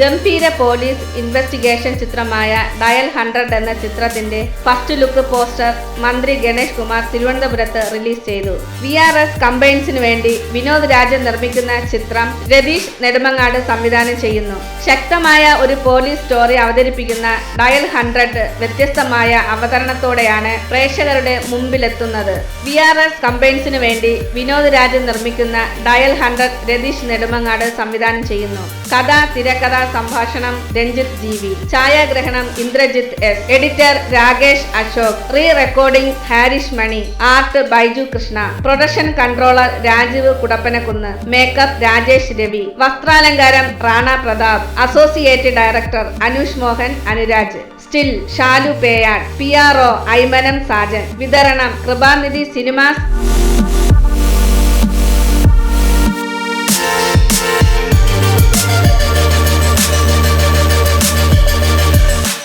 ഗംഭീര police investigation ചിത്രമായ dial hundred എന്ന ചിത്രത്തിന്റെ ഫസ്റ്റ് ലുക്ക് പോസ്റ്റർ മന്ത്രി ഗണേഷ് കുമാർ തിരുവനന്തപുരത്ത് റിലീസ് ചെയ്തു. വി ആർ എസ് കമ്പൈൻസിനു വേണ്ടി വിനോദ് രാജൻ നിർമ്മിക്കുന്ന ചിത്രം രതീഷ് നെടുമങ്ങാട് സംവിധാനം ചെയ്യുന്നു. ശക്തമായ ഒരു പോലീസ് സ്റ്റോറി അവതരിപ്പിക്കുന്ന ഡയൽ ഹൺഡ്രഡ് വ്യത്യസ്തമായ അവതരണത്തോടെയാണ് പ്രേക്ഷകരുടെ മുമ്പിലെത്തുന്നത്. വി ആർ എസ് കമ്പൈൻസിനു വേണ്ടി വിനോദ് രാജൻ നിർമ്മിക്കുന്ന ഡയൽ ഹൺഡ്രഡ് രതീഷ് നെടുമങ്ങാട് സംവിധാനം ചെയ്യുന്നു. കഥ തിരക്കഥ സംഭാഷണം രഞ്ജിത്ത് ജി വി. ഛായാഗ്രഹണം Indrajith S. Editor Rakesh Ashok. Re recording Harish Mani. Art Baiju Krishna. Production controller Rajeev Kudappanakkunnu. Makeup Rajesh Ravi. വസ്ത്രാലങ്കാരം Rana Prathap. Associate director Anush Mohan Anuraj. Still Shalu Peyad P R O Aymanam Sajan. വിതരണം Kripanidhi cinemas.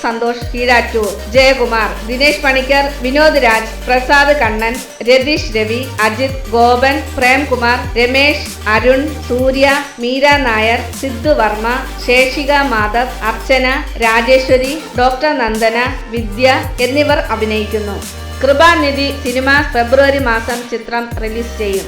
Santhosh Keezhattoor Jayakumar Dinesh Panicker Vinod Raj Prasad Kannan Ratheesh Ravi Ajith Gopan Premkumar Ramesh Arun Surya Meera Nair Sidhu Varma Sheshika Madhav Archana Rajeshwari doctor Nandana വിദ്യ എന്നിവർ അഭിനയിക്കുന്നു. Kripanidhi cinema ഫെബ്രുവരി മാസം ചിത്രം release ചെയ്യും.